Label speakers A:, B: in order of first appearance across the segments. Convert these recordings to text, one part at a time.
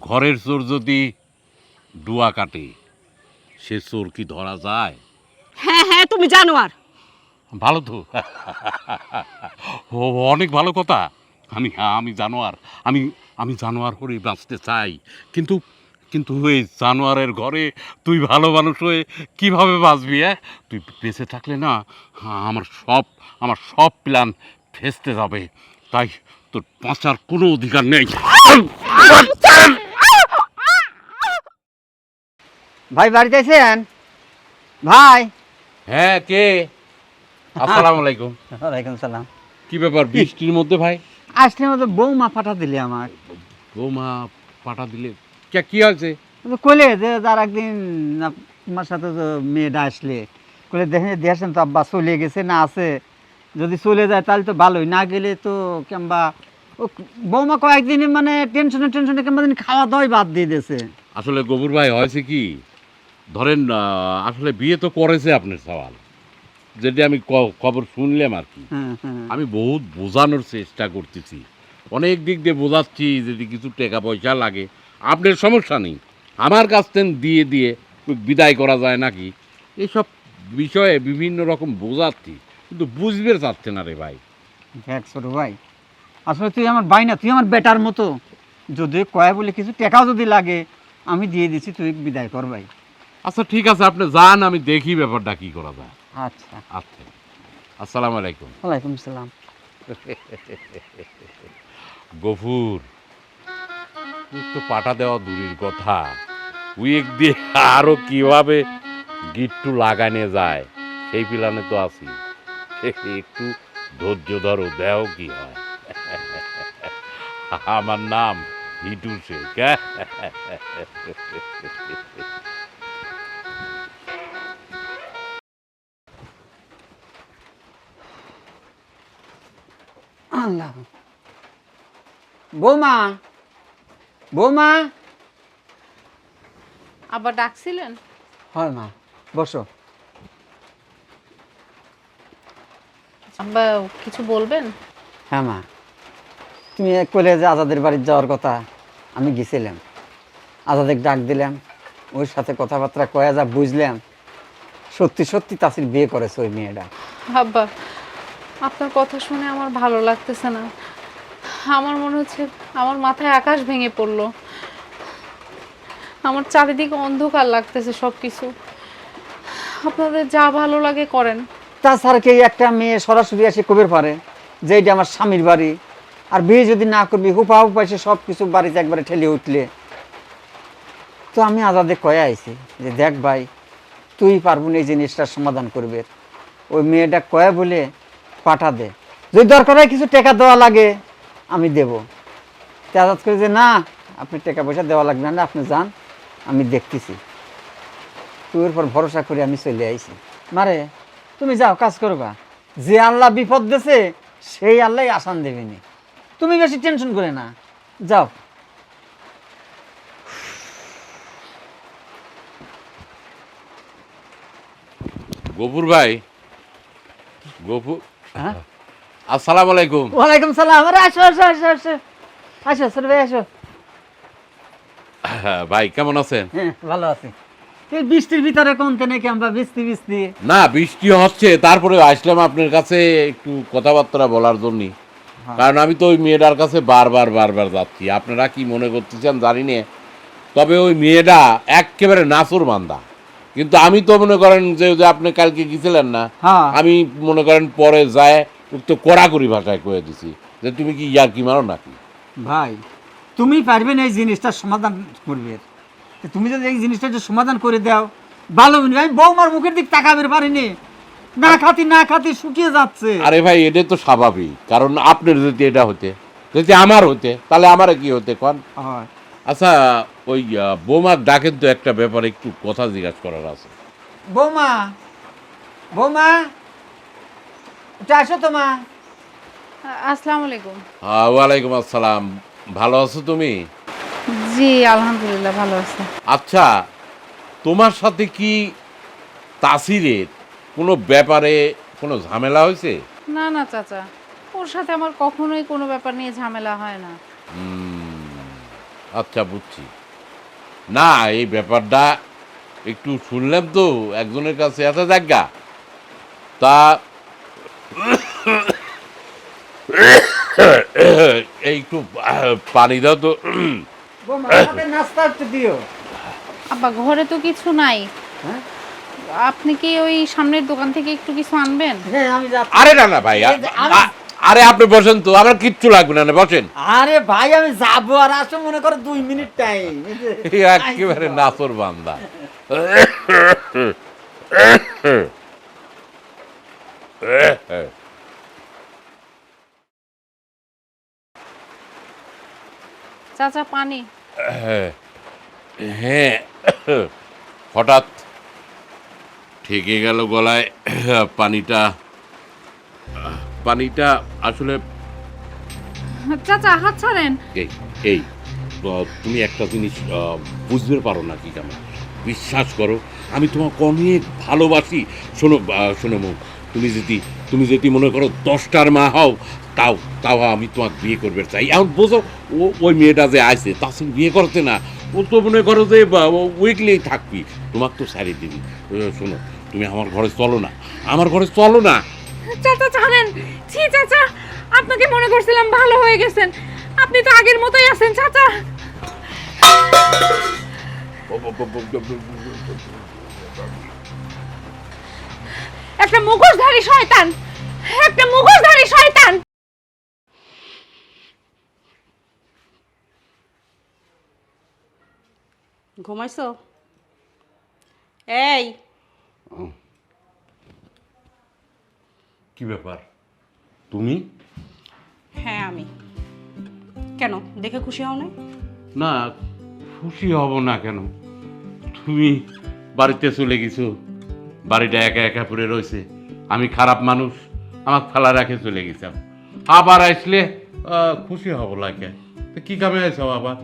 A: ঘরের চোর যদি ডুয়া কাটে সে চোর কি ধরা যায়?
B: হ্যাঁ হ্যাঁ তুমি জানো আর।
A: ভালো তো। ও অনেক ভালো কথা। আমি হ্যাঁ আমি জানোয়ার। আমি আমি জানোয়ার হয়ে বাঁচতে চাই। কিন্তু কিন্তু ওই জানোয়ারের ঘরে তুই ভালো মানুষ হয়ে কীভাবে বাঁচবি হ্যাঁ? তুই বেঁচে থাকলে না হ্যাঁ, আমার সব আমার সব প্ল্যান ফেসতে যাবে। তাই তোর বাঁচার কোনো অধিকার নেই।
C: ভাই বাড়িতে আছেন? ভাই।
A: হ্যাঁ কে? আসসালামু আলাইকুম।
C: ওয়ালাইকুম সালাম।
A: কি ব্যাপার বৃষ্টির মধ্যে ভাই?
C: আসলে মতো বৌমা পাঠা দিলে আমার।
A: বৌমা পাঠা দিলে? কে কি হয়েছে?
C: কলে যে যার একদিন তোমার সাথে তো মেয়েটা আসলে। কলে দেখে দেখেন তো আব্বা চলে গেছে না আছে। যদি চলে যায় তাহলে তো ভালোই না গেলে তো কিংবা ও বৌমা কয়েকদিন মানে টেনশনে টেনশনে কিংবা দিন খাওয়া দাওয়াই বাদ দিয়ে দিয়েছে।
A: আসলে গোবর ভাই হয়েছে কি? ধরেন আসলে বিয়ে তো করেছে আপনার সওয়াল। যেটা আমি খবর শুনলাম আর কি। আমি বহুত বোঝানোর চেষ্টা করতেছি। অনেক দিক দিয়ে বোঝাচ্ছি যদি কিছু টাকা পয়সা লাগে। আপনার সমস্যা নেই। আমার কাছ থেকে দিয়ে দিয়ে বিদায় করা যায় নাকি? এসব বিষয়ে বিভিন্ন রকম বোঝাচ্ছি। কিন্তু বুঝবে চাচ্ছে না রে ভাই।
C: দেখ ছোট ভাই আসলে তুই আমার ভাই না তুই আমার বেটার মতো। যদি কয় বলে কিছু টাকাও যদি লাগে আমি দিয়ে দিচ্ছি তুই বিদায় কর ভাই।
A: আচ্ছা ঠিক আছে আপনি যান আমি দেখি ব্যাপারটা কি করা যায়।
C: আচ্ছা।
A: আচ্ছা। আসসালামু আলাইকুম।
C: ওয়ালাইকুম সালাম।
A: গফুর তো পাটা দেওয়া দূরের কথা। উইক দিয়ে আরও কীভাবে গিট্টু লাগানো যায় সেই প্ল্যানে তো আছি। একটু ধৈর্য ধরো দেও কি হয়। আমার নাম হিটু শেখ
C: আল্লাহ বৌমা বৌমা।
D: আবার ডাকছিলেন?
C: হয় মা বসো।
D: আব্বা কিছু বলবেন?
C: হ্যাঁ মা তুমি কলেজে আজাদের বাড়ির যাওয়ার কথা আমি গেছিলাম। আজাদের ডাক দিলাম ওর সাথে কথাবার্তা কয়া যা বুঝলাম। সত্যি সত্যি তাসির বিয়ে করেছে ওই মেয়েটা।
D: আব্বা আপনার কথা শুনে আমার ভালো লাগতেছে না। আমার মনে হচ্ছে আমার মাথায় আকাশ ভেঙে পড়ল। আমার চারিদিকে অন্ধকার লাগতেছে সব কিছু আপনাদের যা ভালো লাগে করেন।
C: তাছাড়া কি একটা মেয়ে সরাসরি এসে কবির পারে যে এটা আমার স্বামীর বাড়ি। আর বিয়ে যদি না করবি হুপা হুপা এসে সব কিছু বাড়িতে একবারে ঠেলে উঠলে। তো আমি আজাদে কয়ে আইছি যে, দেখ ভাই, তুই পারব না এই জিনিসটার সমাধান করবে। ওই মেয়েটা কয়ে বলে পাঠা দে। যদি দরকার হয় কিছু টাকা দেওয়া লাগে, আমি দেব। তে আজাদ করে যে, না, আপনি টাকা পয়সা দেওয়া লাগবে না আপনি যান, আমি দেখতেছি। তুই পর ভরসা করে আমি চলে আইছি। মারে, তুমি যাও, কাজ করবা। যে আল্লাহ বিপদ দেছে সেই আল্লাহ আসান দেবেনি তুমি বেশি টেনশন করে না। যাও।
A: গফুর ভাই গফুর
C: হ্যাঁ?
A: আসসালামু আলাইকুম।
C: ওয়ালাইকুম সালাম। আরে আসো আসো আসো আসো। আসো সর ভাই আসো।
A: হ্যাঁ, ভাই কেমন আছেন?
C: হ্যাঁ ভালো আছি। এই বৃষ্টির ভিতরে কোনতে নাকি আমরা বৃষ্টি বৃষ্টি?
A: না বৃষ্টি হচ্ছে তারপরে আসলাম আপনার কাছে একটু কথাবার্তা বলার জন্য। কারণ আমি তো ওই মেয়েটার কাছে বারবার বারবার যাচ্ছি। আপনারা কি মনে করতেছেন জানি না। তবে ওই মেয়েটা একেবারে নাসুর বান্দা। কিন্তু আমি তো মনে করেন যে আপনি কালকে গেছিলেন না
C: হ্যাঁ।
A: আমি মনে করেন পরে যায় তো কড়াকড়ি ভাষায় কয়ে দিছি যে তুমি কি ইয়ার কি মারো নাকি?
C: ভাই তুমি পারবে না এই জিনিসটার সমাধান করবে। তুমি যদি এই জিনিসটা সমাধান করে দাও ভালো। আমি বৌমার মুখের দিক তাকাবে পারিনি। না খাতি না খাতি শুকিয়ে যাচ্ছে।
A: আরে ভাই এটা তো স্বাভাবিক কারণ আপনার যদি এটা হতে যদি আমার হতে তাহলে আমার কি হতে কন?
C: হয়।
A: আচ্ছা ওই বৌমার ডাকেন তো একটা ব্যাপারে একটু কথা জিজ্ঞাসা করার আছে।
C: বৌমা বৌমা এটা আসো তো মা।
D: আসসালামু আলাইকুম।
A: আহ, ওয়ালাইকুম আসসালাম। ভালো আছো তুমি?
D: জি আলহামদুলিল্লাহ ভালো আছে।
A: আচ্ছা তোমার সাথে কি তাসিরের কোনো ব্যাপারে কোনো ঝামেলা হয়েছে?
D: না না চাচা। ওর সাথে আমার কখনোই কোনো ব্যাপার নিয়ে ঝামেলা হয় না।
E: আচ্ছা বুঝছি। না এই ব্যাপারটা একটু শুনলাম তো একজনের কাছে এত জায়গা। তা এই একটু পানি দাও তো।
C: নাস্তা দিও।
D: আব্বা ঘরে তো কিছু নাই।
C: হ্যাঁ?
D: আপনি কি ওই সামনের দোকান থেকে একটু কিছু আনবেন?
C: হ্যাঁ
E: আরে না না ভাই আরে আপনি বসেন তো আমার কিচ্ছু লাগবে না বসেন।
C: আরে ভাই আমি যাব আর আসো মনে করো দুই মিনিট টাইম
E: একেবারে নাচর বান্দা।
D: চাচা পানি।
E: হ্যাঁ হঠাৎ ঠেকে গেল গলায় পানিটা পানিটা আসলে
D: চাচা হাত ছাড়েন।
A: এই এই আহ, তুমি একটা জিনিস আহ, বুঝতে পারো না কি কেমন বিশ্বাস করো আমি তোমাকে অনেক ভালোবাসি। শোনো আহ, শোনো মৌ তুমি যদি তুমি যদি মনে করো দশটার মা হও তাও তাও আমি তোমাকে বিয়ে করবে চাই। এখন বোঝো ও ওই মেয়েটা যে আছে তার সঙ্গে বিয়ে করতে না। ও তো মনে করো যে উইকলি থাকবি। তোমাকে তো সারি দিবি। শোনো তুমি আমার ঘরে চলো না। আমার ঘরে চলো না।
D: চাচা ছাড়েন ছি চাচা আপনাকে মনে করছিলাম ভালো হয়ে গেছেন। আপনি তো আগের মতোই আছেন চাচা। একটা মুখোশধারী শয়তান। একটা মুখোশধারী শয়তান।
B: ঘুমাইছো? এই।
A: কি ব্যাপার? তুমি?
B: হ্যাঁ আমি। কেন দেখে খুশি হও না
A: না খুশি হব না কেন? তুমি বাড়িতে চলে গেছো বাড়িটা একা একা পড়ে রয়েছে। আমি খারাপ মানুষ আমাকে ফেলা রাখে চলে গেছিলাম। আবার আসলে খুশি হব লাগে। তো কি কামে আছো আবার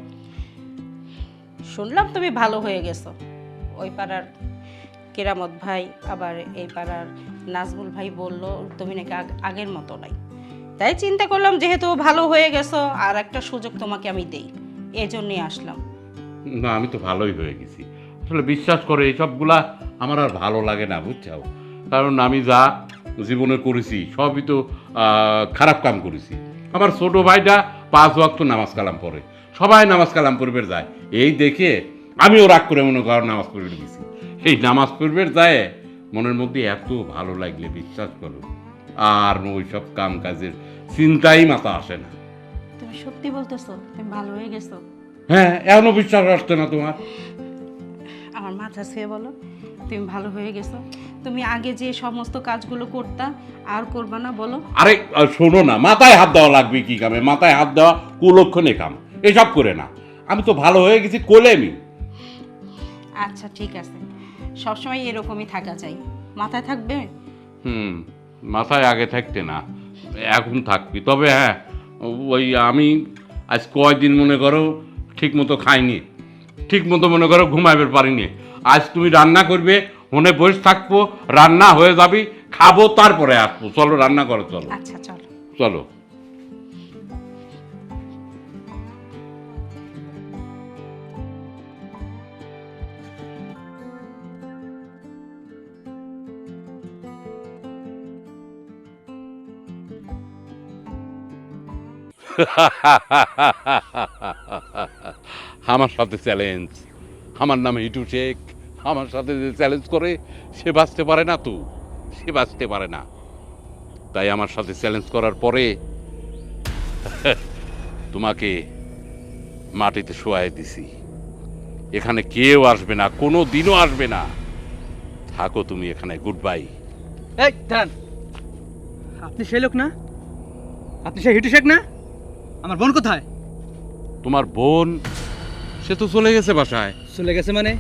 B: শুনলাম তুমি ভালো হয়ে গেছো। ওই পাড়ার কেরামত ভাই আবার এই পাড়ার নাজমুল ভাই বলল, তুমি নাকি আগের মতো নাই। তাই চিন্তা করলাম, যেহেতু ভালো হয়ে গেছো, আর একটা সুযোগ তোমাকে আমি দেই। এই জন্যই আসলাম।
A: না, আমি তো ভালোই হয়ে গেছি। আসলে বিশ্বাস করে এইসবগুলা আমার আর ভালো লাগে না, বুঝছাও? কারণ আমি যা জীবনে করেছি, সবই তো খারাপ কাম করেছি। আমার ছোট ভাইটা পাঁচ ওয়াক্ত নামাজ কালাম পড়ে। সবাই নামাজ কালাম পড়বে, যায়। এই দেখে আমিও রাগ করে মনে কর নামাজ পড়বে গেছি। এই নামাজ পড়বে, যায় মনের মধ্যে এত ভালো লাগলে বিশ্বাস করো। আর ওই সব কাম কাজের চিন্তাই মাথা আসে না।
B: তুমি সত্যি বলতেছো তুমি ভালো হয়ে গেছো।
A: হ্যাঁ এখনও বিশ্বাস আসছে না তোমার?
B: আমার মাথা ছুঁয়ে বলো তুমি ভালো হয়ে গেছো। তুমি আগে যে সমস্ত কাজগুলো করতা আর করবা না বলো।
A: আরে শোনো না মাথায় হাত দেওয়া লাগবে কি কামে? মাথায় হাত দেওয়া কুলক্ষণে কাম। এসব করে না। আমি তো ভালো হয়ে গেছি কোলেমি
B: আচ্ছা ঠিক আছে। সবসময় এরকমই থাকা চাই। মাথায় থাকবে?
A: হুম মাথায় আগে থাকতে না এখন থাকবি। তবে হ্যাঁ ওই আমি আজ কয়দিন মনে করো ঠিক মতো খাইনি ঠিক মতো মনে করো ঘুমাইবে পারিনি। আজ তুমি রান্না করবে মনে বসে থাকব রান্না হয়ে যাবি খাব তারপরে আসব। চলো রান্না করো চলো।
B: আচ্ছা চলো।
A: চলো। আমার সাথে চ্যালেঞ্জ আমার নাম হিটু শেখ। আমার সাথে যে চ্যালেঞ্জ করে, সে বাঁচতে পারে না তো। সে বাঁচতে পারে না। তাই আমার সাথে চ্যালেঞ্জ করার পরে তোমাকে মাটিতে শোয়াই দিছি। এখানে কেউ আসবে না, কোনো দিনও আসবে না। থাকো তুমি এখানে গুড বাই
F: আপনি সেই লোক না? আপনি সেই হিটু শেখ না? আমার বোন কোথায়?
A: তোমার বোন? সে তো চলে গেছে বাসায়।
F: চলে গেছে মানে?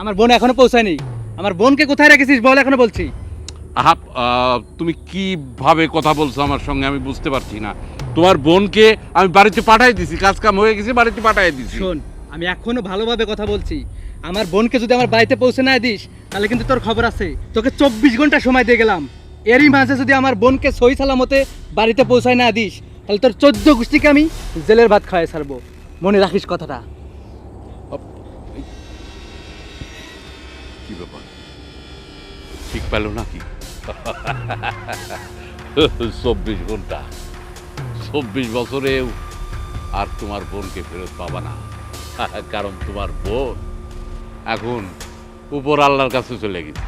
F: আমার বোন এখনও পৌঁছায়নি। আমার বোনকে কোথায় রেখেছিস বল এখনও বলছি।
A: আহা তুমি কীভাবে কথা বলছো আমার সঙ্গে আমি বুঝতে পারছি না। তোমার বোনকে আমি বাড়িতে পাঠাই দিছি কাজ কাম হয়ে গেছে বাড়িতে পাঠাই দিছি।
F: শোন আমি এখনও ভালোভাবে কথা বলছি। আমার বোনকে যদি আমার বাড়িতে পৌঁছে না দিস তাহলে কিন্তু তোর খবর আছে। তোকে চব্বিশ ঘণ্টা সময় দিয়ে গেলাম। এরই মাঝে যদি আমার বোনকে সই সালামতে বাড়িতে পৌঁছায় না দিস তাহলে তোর চোদ্দ গোষ্ঠীকে আমি জেলের ভাত খাওয়াই ছাড়বো। মনে রাখিস কথাটা।
A: কি ব্যাপার? ঠিক পেল নাকি? চব্বিশ ঘণ্টা। চব্বিশ বছরেও আর তোমার বোনকে ফেরত পাবা না। কারণ তোমার বোন এখন উপর আল্লাহর কাছে চলে গেছে।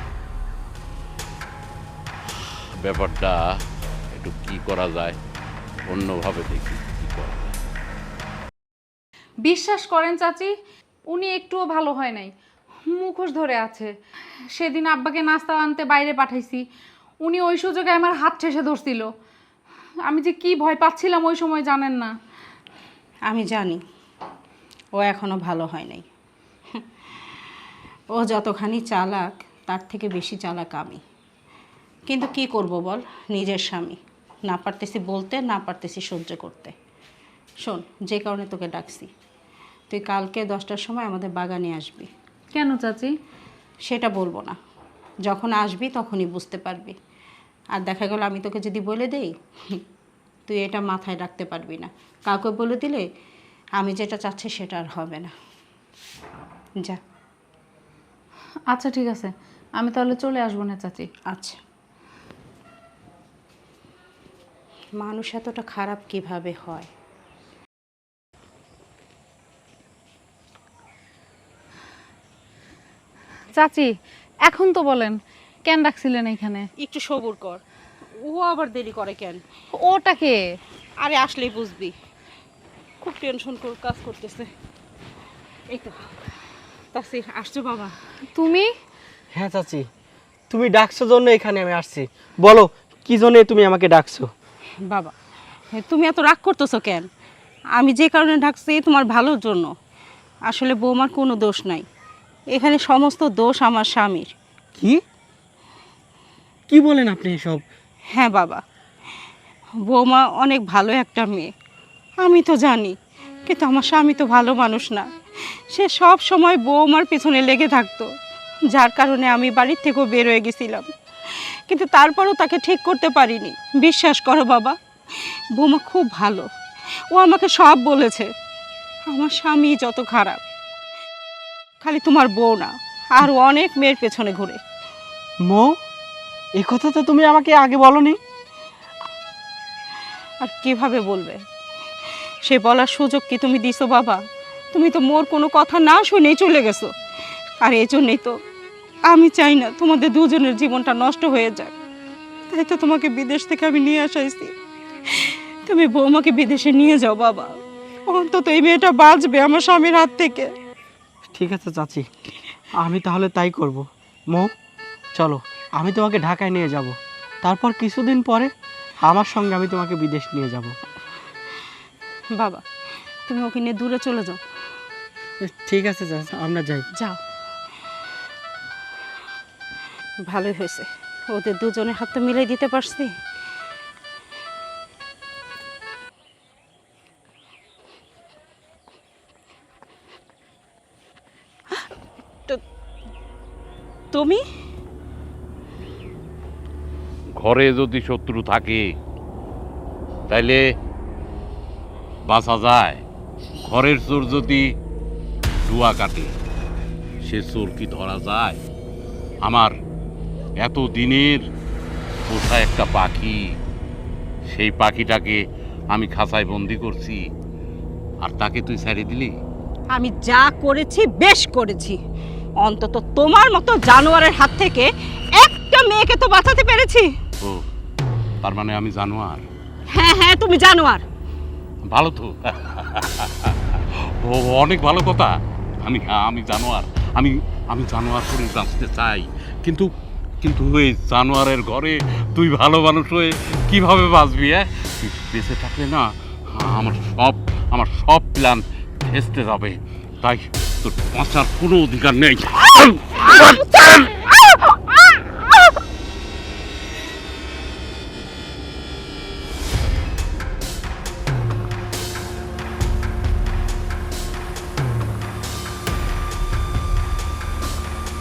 A: ব্যাপারটা একটু কি করা যায়? অন্যভাবে দেখি।
D: বিশ্বাস করেন চাচি উনি একটুও ভালো হয় নাই। মুখোশ ধরে আছে। সেদিন আব্বাকে নাস্তা আনতে বাইরে পাঠাইছি। উনি ওই সুযোগে আমার হাত ঠেসে ধরছিল। আমি যে কি ভয় পাচ্ছিলাম ওই সময় জানেন না।
B: আমি জানি ও এখনও ভালো হয় নাই। ও যতখানি চালাক তার থেকে বেশি চালাক আমি। কিন্তু কি করব বল নিজের স্বামী। না পারতেছি বলতে না পারতেছি সহ্য করতে। শোন যে কারণে তোকে ডাকছি তুই কালকে দশটার সময় আমাদের বাগানে আসবি।
D: কেন চাচি?
B: সেটা বলব না। যখন আসবি তখনই বুঝতে পারবি। আর দেখা গেল আমি তোকে যদি বলে দেই তুই এটা মাথায় রাখতে পারবি না। কাউকে বলে দিলে আমি যেটা চাচ্ছি সেটা আর হবে না। যা।
D: আচ্ছা ঠিক আছে। আমি তাহলে চলে আসব না চাচি?
B: আচ্ছা। মানুষ এতটা খারাপ কীভাবে হয়?
D: চাচি এখন তো বলেন কেন রাখছিলেন এখানে
B: একটু সবুর কর। ও আবার দেরি করে কেন?
D: ওটাকে
B: আরে আসলেই বুঝবি। খুব টেনশন কর কাজ করতেছে। এই তো। তাসির আসছো বাবা।
F: তুমি? হ্যাঁ চাচি। তুমি ডাকছো জন্য এখানে আমি আসছি। বলো কি জন্য তুমি আমাকে ডাকছো?
B: বাবা তুমি এত রাগ করতেছো কেন? আমি যে কারণে ডাকছি তোমার ভালোর জন্য। আসলে বৌমার কোনো দোষ নাই। এখানে সমস্ত দোষ আমার স্বামীর।
F: কি? কি বলেন আপনি এসব?
B: হ্যাঁ বাবা বৌমা অনেক ভালো একটা মেয়ে। আমি তো জানি কিন্তু আমার স্বামী তো ভালো মানুষ না। সে সব সময় বৌমার পিছনে লেগে থাকতো। যার কারণে আমি বাড়ির থেকেও বের হয়ে গেছিলাম। কিন্তু তারপরও তাকে ঠিক করতে পারিনি। বিশ্বাস করো বাবা বৌমা খুব ভালো। ও আমাকে সব বলেছে। আমার স্বামী যত খারাপ খালি তোমার বউ না আর অনেক মেয়ের পেছনে ঘুরে।
F: মো এই কথা তো তুমি আমাকে আগে বলনি।
B: আর কীভাবে বলবে? সে বলার সুযোগ কি তুমি দিছো বাবা? তুমি তো মোর কোনো কথা না শুনেই চলে গেছো। আর এই জন্যই তো আমি চাই না তোমাদের দুজনের জীবনটা নষ্ট হয়ে যাক। তাই তো তোমাকে বিদেশ থেকে আমি নিয়ে আসাইছি। তুমি বৌমাকে বিদেশে নিয়ে যাও বাবা। অন্তত এই মেয়েটা বাঁচবে আমার স্বামীর হাত থেকে।
F: ঠিক আছে চাচি। আমি তাহলে তাই করব। মো চলো আমি তোমাকে ঢাকায় নিয়ে যাব। তারপর কিছুদিন পরে আমার সঙ্গে আমি তোমাকে বিদেশ নিয়ে যাব।
B: বাবা তুমি ওকে নিয়ে দূরে চলে যাও।
F: ঠিক আছে চাচা আমরা যাই।
B: যাও। ভালোই হয়েছে। ওদের দুজনের হাত তো মিলাই দিতে পারছি। তুমি?
A: ঘরে যদি শত্রু থাকে, তাইলে বাঁচা যায়। ঘরের চোর যদি জুয়া কাটে, সে চোর কি ধরা যায়? আমার এত দিনের পোষা একটা পাখি? সেই পাখিটাকে আমি খাঁচায় বন্দি করছি। আর তাকে তুই ছেড়ে দিলি?
B: আমি যা করেছি বেশ করেছি। অন্তত তোমার মতো জানোয়ারের হাত থেকে একটা মেয়েকে তো বাঁচাতে পেরেছি।
A: ও তার মানে আমি জানোয়ার?
B: হ্যাঁ হ্যাঁ তুমি জানোয়ার।
A: ভালো তো। ও অনেক ভালো কথা। আমি হ্যাঁ আমি জানোয়ার। আমি আমি জানোয়ার করে বাঁচতে চাই। কিন্তু কিন্তু ওই জানোয়ারের ঘরে তুই ভালো মানুষ হয়ে কীভাবে বাঁচবি হ্যাঁ? বেঁচে থাকলে না আমার সব আমার সব প্ল্যান ভেস্তে যাবে। তাই তোর বাঁচার কোনো অধিকার নেই।